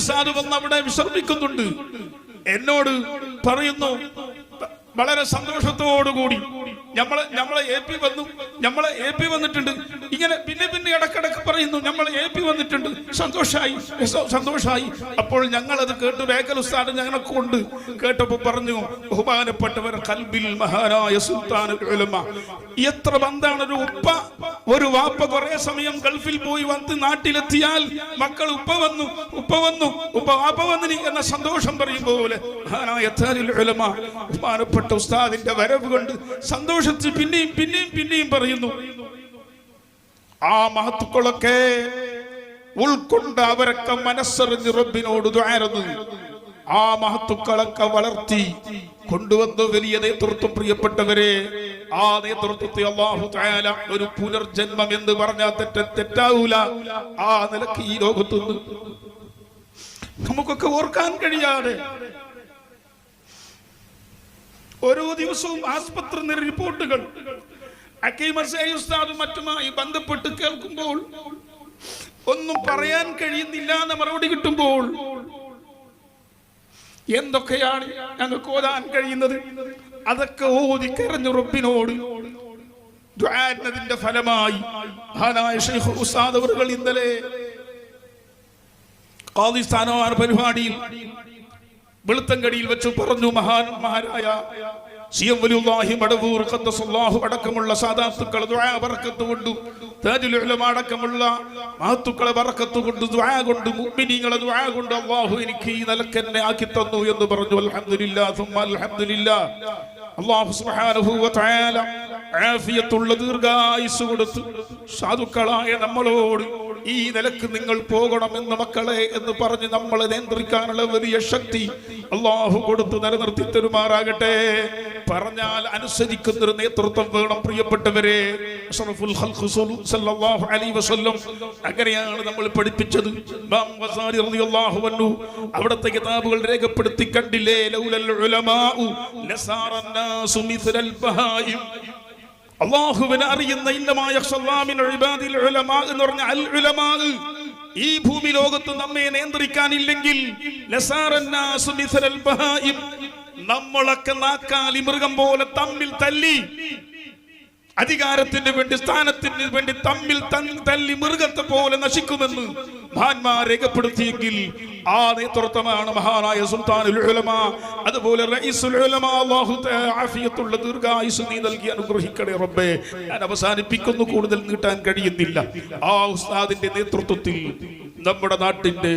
ഉസ്താദ് വന്ന് അവിടെ വിശ്രമിക്കുന്നുണ്ട്. എന്നോട് പറയുന്നു വളരെ സന്തോഷത്തോടുകൂടി ഞമ്മളെ ഞമ്മളെ എ പി വന്നു ഞമ്മളെ എ പി വന്നിട്ടുണ്ട്. ഇങ്ങനെ പിന്നെ പിന്നെ ഇടക്കിടക്ക് പറയുന്നു നമ്മൾ എ പി വന്നിട്ടുണ്ട്. സന്തോഷമായി സന്തോഷമായി അപ്പോൾ ഞങ്ങൾ അത് കേട്ടു. ബേക്കൽ ഉസ്താദ് ഞങ്ങളെ കൊണ്ട് കേട്ടപ്പോ പറഞ്ഞു ബഹുമാനപ്പെട്ടവർ കൽബിൽ മഹാനായ സുൽത്താൻ എത്ര ബന്ധാണ് ഒരു ഉപ്പ. ഒരു വാപ്പ കുറെ സമയം ഗൾഫിൽ പോയി വന്ന് നാട്ടിലെത്തിയാൽ മക്കൾ ഉപ്പ വന്നു ഉപ്പ വന്നു ഉപ്പ വാപ്പ വന്നിനി എന്ന സന്തോഷം പറയും പോലെ. ബഹുമാനപ്പെട്ട ഉസ്താദിന്റെ വരവ് കൊണ്ട് സന്തോഷത്തിൽ പിന്നെയും പിന്നെയും പിന്നെയും പറയുന്നു. ആ മഹത്തുക്കളൊക്കെ ഉൾക്കൊണ്ട് അവരൊക്കെ മനസ്സറിഞ്ഞ് റബ്ബിനോട് ദ്വാരത് ആ മഹത്തുക്കളൊക്കെ വളർത്തി കൊണ്ടുവന്ന വലിയ നേതൃത്വം പ്രിയപ്പെട്ടവരെ ആ നേതൃത്വത്തെ അള്ളാഹു തആല ഒരു പുനർജന്മം എന്ന് പറഞ്ഞാൽ തെറ്റ തെറ്റാവൂല. ആ നിലയ്ക്ക് ഈ ലോകത്തുനിന്ന് നമുക്കൊക്കെ ഓർക്കാൻ കഴിയാതെ ഓരോ ദിവസവും ആസ്പത്രി റിപ്പോർട്ടുകൾ ഉസ്താദും മറ്റുമായി ബന്ധപ്പെട്ട് കേൾക്കുമ്പോൾ ഒന്നും പറയാൻ കഴിയുന്നില്ല എന്ന മറുപടി കിട്ടുമ്പോൾ എന്തൊക്കെയാണ് ഞങ്ങൾക്ക് ഓതാൻ കഴിയുന്നത്? അതൊക്കെ ഓതി കരഞ്ഞു റബ്ബിനോട് ഫലമായി മഹാനായ ഷെയ്ഖ് ഉസ്താദ് അവറുകൾ ഇന്നലെ പരിപാടിയിൽ വെളുത്തങ്കടിയിൽ വെച്ച് പറഞ്ഞു മഹാൻ മഹാനായ കൊണ്ട് കൊണ്ട് കൊണ്ട് അള്ളാഹു എനിക്ക് ഈ തന്നു എന്ന് പറഞ്ഞു. അൽഹംദുലില്ലാ സുബ്ഹാനഹു ദീർഘായുസ് കൊടുത്തു സാധുക്കളായ നമ്മളോട് ഈ നിലയ്ക്ക് നിങ്ങൾ പോകണമെന്ന് മക്കളെ എന്ന് പറഞ്ഞ് നമ്മളെ നിയന്ത്രിക്കാനുള്ള വലിയ ശക്തി അള്ളാഹു കൊടുത്ത് നിലനിർത്തി തരുമാറാകട്ടെ. പറഞ്ഞാൽ അനുസരിക്കുന്ന ഒരു നേതൃത്വം വേണം പ്രിയപ്പെട്ടവരെ. അങ്ങനെയാണ് നമ്മൾ പഠിപ്പിച്ചത്. അവിടുത്തെ കിതാബുകൾ രേഖപ്പെടുത്തി കണ്ടില്ലേ? ലൗലൽ ഉലമാഉ അള്ളാഹുവിനെ അറിയുന്ന ഇന്നമായ എന്ന് പറഞ്ഞ അൽ ഉലമാ ഈ ഭൂമി ലോകത്ത് നമ്മെ നിയന്ത്രിക്കാനില്ലെങ്കിൽ. നമ്മളൊക്കെ നാക്കാലി മൃഗം പോലെ തമ്മിൽ തല്ലി അധികാരത്തിന് വേണ്ടി സ്ഥാനത്തിന് വേണ്ടി തമ്മിൽ തല്ലി മൃഗത്തെ പോലെ നശിക്കുമെന്ന് മഹാന്മാർ രേഖപ്പെടുത്തിയെങ്കിൽ ആ നേതൃത്വമാണ് മഹാനായ സുൽത്താൻ ഉലമ. അതുപോലെ റഈസുൽ ഉലമ അല്ലാഹു ആഫിയത്തുള്ള നീ നൽകി അനുഗ്രഹിക്കണേ റബ്ബേ. ഞാൻ അവസാനിപ്പിക്കുന്നു കൂടുതൽ നീട്ടാൻ കഴിയുന്നില്ല. ആ ഉസ്താദിന്റെ നേതൃത്വത്തിൽ നമ്മുടെ നാട്ടിന്റെ